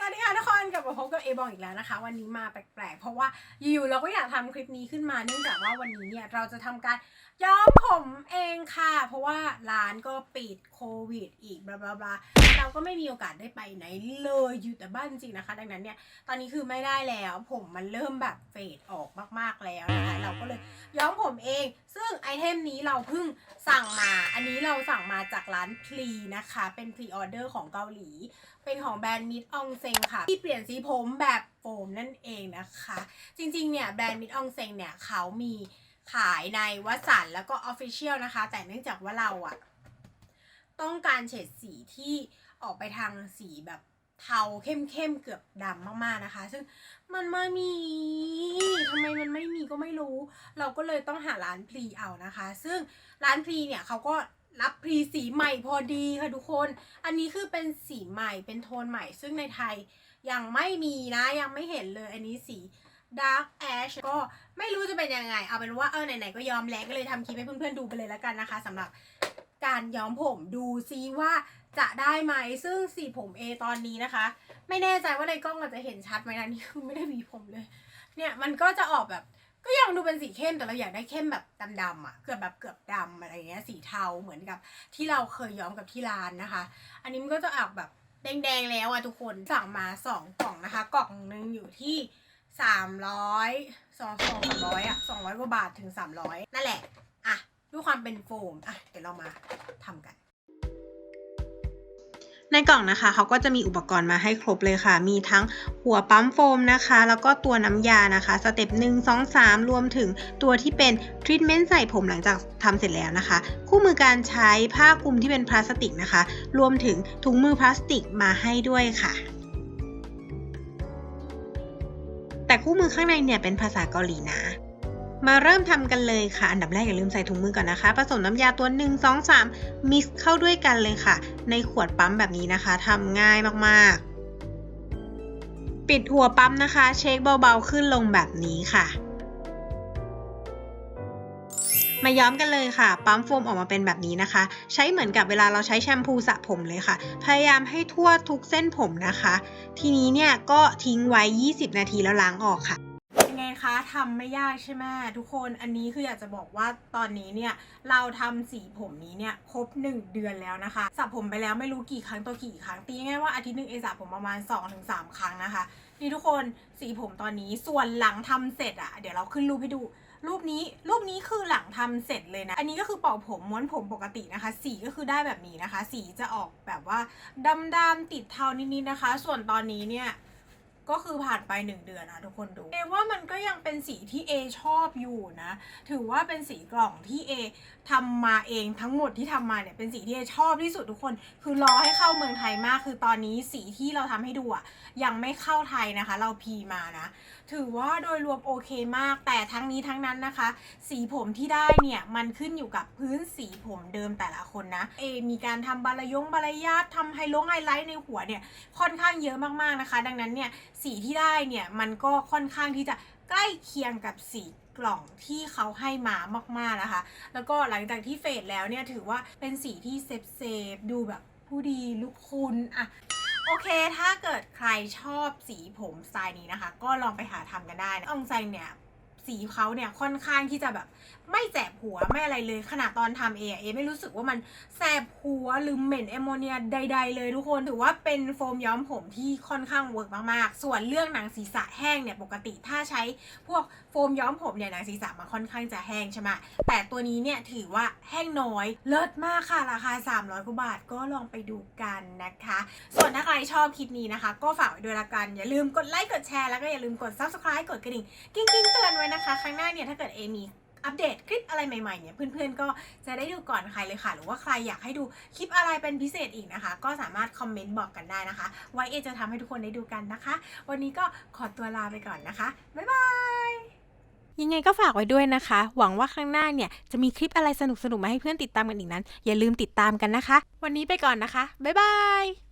มาพบกับเอบองอีกแล้วนะคะ วันนี้มาแปลกๆ เพราะว่าอยู่ๆเราก็อยากทำคลิปนี้ขึ้นมาเนื่องจากว่าวันนี้เนี่ยเราจะทำการย้อมผมเองค่ะ เพราะว่าร้านก็ปิดโควิด อีกบลาบลาบลาเราก็ไม่มีโอกาสได้ไปไหนเลยอยู่แต่บ้านจริงๆนะคะ ดังนั้นเนี่ยตอนนี้คือไม่ได้แล้ว ผมมันเริ่มแบบเฟดออกมากๆแล้วนะคะเราก็เลยย้อมผมเอง ซึ่งไอเทมนี้เราเพิ่งสั่งมา อันนี้เราสั่งมาจากร้านพลีนะคะ เป็นพรีออเดอร์ของเกาหลี เป็นของแบรนด์มิดอองเซงค่ะ ที่เปลี่ยนสีผมแบบโฟมนั่นเองนะคะ จริงๆเนี่ยแบรนด์มิดอองเซงเนี่ยเขามีขายในวัสันแล้วก็ออฟฟิเชียลนะคะ แต่เนื่องจากว่าเราอะต้องการเฉดสีที่ออกไปทางสีแบบเทาเข้มๆเกือบดำมากๆนะคะ ซึ่งมันไม่มีทำไมมันไม่มีก็ไม่รู้ เราก็เลยต้องหาร้านพรีเอานะคะ ซึ่งร้านพรีเนี่ยเขาก็ รับพรีสีใหม่พอดีค่ะทุกคน อันนี้คือเป็นสีใหม่เป็นโทนใหม่ ซึ่งในไทยยังไม่มีนะยังไม่เห็นเลย อันนี้สี Dark Ash ก็ไม่รู้จะเป็นยังไง เอาเป็นว่าเออไหนๆก็ยอมแล้วก็เลยทำคลิปให้เพื่อนๆดูไปเลยแล้วกันนะคะสำหรับการย้อมผมดูซิว่าจะได้ไหมซึ่งสีผมเอตอนนี้นะคะ ไม่แน่ใจว่าในกล้องอาจจะเห็นชัดไหมนะนี่คือไม่ได้หวีผมเลย เนี่ยมันก็จะออกแบบ ก็ยังดูเป็นสีเข้มแต่เราอยากได้เข้มแบบดำๆอะเกือบแบบเกือบดำอะไรเงี้ยสีเทาเหมือนกับที่เราเคยย้อมกับที่ร้านนะคะ อันนี้มันก็จะออกแบบแดงๆแล้วอะทุกคนสั่งมาสองกล่องนะคะ กล่องหนึ่งอยู่ที่สามร้อยสองสองสามร้อยอะสองร้อยกว่าบาทถึงสามร้อยนั่นแหละ อะด้วยความเป็นโฟมอะเดี๋ยวเรามาทำกัน ในกล่องนะคะเขาก็จะมีอุปกรณ์มาให้ครบเลยค่ะ มีทั้งหัวปั๊มโฟมนะคะ แล้วก็ตัวน้ำยานะคะ สเต็ป 1 2 3 รวมถึงตัวที่เป็นทรีทเมนต์ใส่ผมหลังจากทำเสร็จแล้วนะคะ คู่มือการใช้ผ้าคลุมที่เป็นพลาสติกนะคะ รวมถึงถุงมือพลาสติกมาให้ด้วยค่ะแต่คู่มือข้างในเนี่ยเป็นภาษาเกาหลีนะ มาเริ่มทำกันเลยค่ะ อันดับแรกอย่าลืมใส่ถุงมือก่อนนะคะ ผสมน้ำยาตัว 1 2 3 มิกซ์เข้าด้วยกันเลยค่ะ ในขวดปั๊มแบบนี้นะคะทำง่ายมากๆ ปิดหัวปั๊มนะคะ เช็คเบาๆขึ้นลงแบบนี้ค่ะ มาย้อมกันเลยค่ะ ปั๊มโฟมออกมาเป็นแบบนี้นะคะ ใช้เหมือนกับเวลาเราใช้แชมพูสระผมเลยค่ะ พยายามให้ทั่วทุกเส้นผมนะคะ ทีนี้เนี่ยก็ทิ้งไว้ 20 นาทีแล้วล้างออกค่ะ นไงคะทำไม่ยากใช่ไหมทุกคนอันนี้คืออยากจะบอกว่าตอนนี้เนี่ยเราทำสีผมนี้เนี่ยครบ 1 เดือนแล้วนะคะสระผมไปแล้วไม่รู้กี่ครั้งต่อกี่ครั้งตีง่ายว่าอาทิตย์หนึ่งเอสระผมประมาณ 2-3 ครั้งนะคะนี่ทุกคนสีผมตอนนี้ส่วนหลังทำเสร็จอะเดี๋ยวเราขึ้นรูปให้ดูรูปนี้รูปนี้คือหลังทำเสร็จเลยนะ อันนี้ก็คือเป่าผมม้วนผมปกตินะคะ สีก็คือได้แบบนี้นะคะ สีจะออกแบบว่าดำๆติดเทานิดๆนะคะ ส่วนตอนนี้เนี่ย ก็คือผ่านไป 1 เดือนนะทุกคนดูเอว่ามันก็ยังเป็นสีที่เอชอบอยู่นะ ถือว่าเป็นสีกล่องที่เอทำมาเองทั้งหมดที่ทำมาเนี่ยเป็นสีที่เอชอบที่สุดทุกคน คือรอให้เข้าเมืองไทยมาก คือตอนนี้สีที่เราทำให้ดูอะยังไม่เข้าไทยนะคะ เราพีมานะ ถือว่าโดยรวมโอเคมาก แต่ทั้งนี้ทั้งนั้นนะคะ สีผมที่ได้เนี่ยมันขึ้นอยู่กับพื้นสีผมเดิมแต่ละคนนะเอมีการทำบาลยงบาลยาดทำไฮลงไฮไลท์ในหัวเนี่ยค่อนข้างเยอะมากๆนะคะ ดังนั้นเนี่ยสีที่ได้เนี่ยมันก็ค่อนข้างที่จะใกล้เคียงกับสีกล่องที่เขาให้มามากๆนะคะ แล้วก็หลังจากที่เฟดแล้วเนี่ยถือว่าเป็นสีที่เซฟเซฟดูแบบผู้ดีลุกคุณอะโอเค ถ้าเกิดใครชอบสีผมสไตล์นี้นะคะ ก็ลองไปหาทำกันได้นะอองไซเนี่ย สีเขาเนี่ยค่อนข้างที่จะแบบไม่แสบหัวไม่อะไรเลยขนาดตอนทำเออเอไม่รู้สึกว่ามันแสบหัวหรือเหม็นแอมโมเนียใด ๆ เลยทุกคนถือว่าเป็นโฟมย้อมผมที่ค่อนข้างเวิร์กมากๆ ส่วนเรื่องหนังศีรษะแห้งเนี่ยปกติถ้าใช้พวกโฟมย้อมผมเนี่ยหนังศีรษะมันค่อนข้างจะแห้งใช่ไหมแต่ตัวนี้เนี่ยถือว่าแห้งน้อยเลิศมากค่ะราคา 300กว่าบาทก็ลองไปดูกันนะคะ ส่วนถ้าใครชอบคลิปนี้นะคะ ก็ฝากไว้ด้วยละกันอย่าลืมกดไลค์กดแชร์แล้วก็อย่าลืมกด subscribe กดกระดิ่งกิ้งกิ้งเตือนไว้นะคะ ครั้งหน้าเนี่ยถ้าเกิดเอมีอัปเดตคลิปอะไรใหม่ๆเนี่ยเพื่อนๆก็จะได้ดูก่อนใครเลยค่ะ หรือว่าใครอยากให้ดูคลิปอะไรเป็นพิเศษอีกนะคะ ก็สามารถคอมเมนต์บอกกันได้นะคะ ไว้เอจะทำให้ทุกคนได้ดูกันนะคะ วันนี้ก็ขอตัวลาไปก่อนนะคะ บ๊ายบายยังไงก็ฝากไว้ด้วยนะคะ หวังว่าข้างหน้าเนี่ยจะมีคลิปอะไรสนุกๆมาให้เพื่อนติดตามกันอีกนั้น อย่าลืมติดตามกันนะคะ วันนี้ไปก่อนนะคะบ๊ายบาย